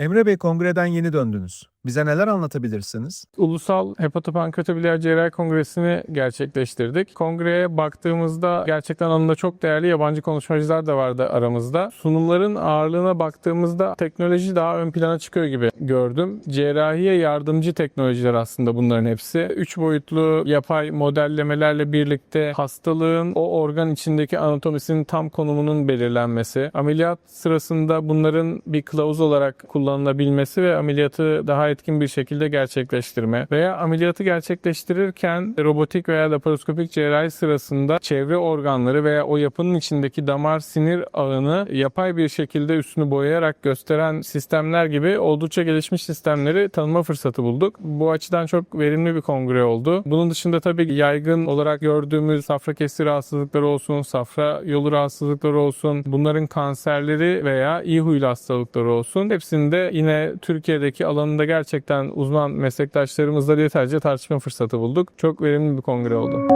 Emre Bey kongreden yeni döndünüz. Bize neler anlatabilirsiniz? Ulusal Hepatopankreatobiliyer Cerrahi Kongresi'ni gerçekleştirdik. Kongreye baktığımızda gerçekten alanında çok değerli yabancı konuşmacılar da vardı aramızda. Sunumların ağırlığına baktığımızda teknoloji daha ön plana çıkıyor gibi gördüm. Cerrahiye yardımcı teknolojiler aslında bunların hepsi. Üç boyutlu yapay modellemelerle birlikte hastalığın o organ içindeki anatomisinin tam konumunun belirlenmesi, ameliyat sırasında bunların bir kılavuz olarak kullanılabilmesi ve ameliyatı daha etkin bir şekilde gerçekleştirme veya ameliyatı gerçekleştirirken robotik veya laparoskopik cerrahi sırasında çevre organları veya o yapının içindeki damar sinir ağını yapay bir şekilde üstünü boyayarak gösteren sistemler gibi oldukça gelişmiş sistemleri tanıma fırsatı bulduk. Bu açıdan çok verimli bir kongre oldu. Bunun dışında tabii yaygın olarak gördüğümüz safra kesi rahatsızlıkları olsun, safra yolu rahatsızlıkları olsun, bunların kanserleri veya iyi huylu hastalıkları olsun. Hepsinde yine Türkiye'deki alanında gerçekten uzman meslektaşlarımızla detaylıca tartışma fırsatı bulduk. Çok verimli bir kongre oldu.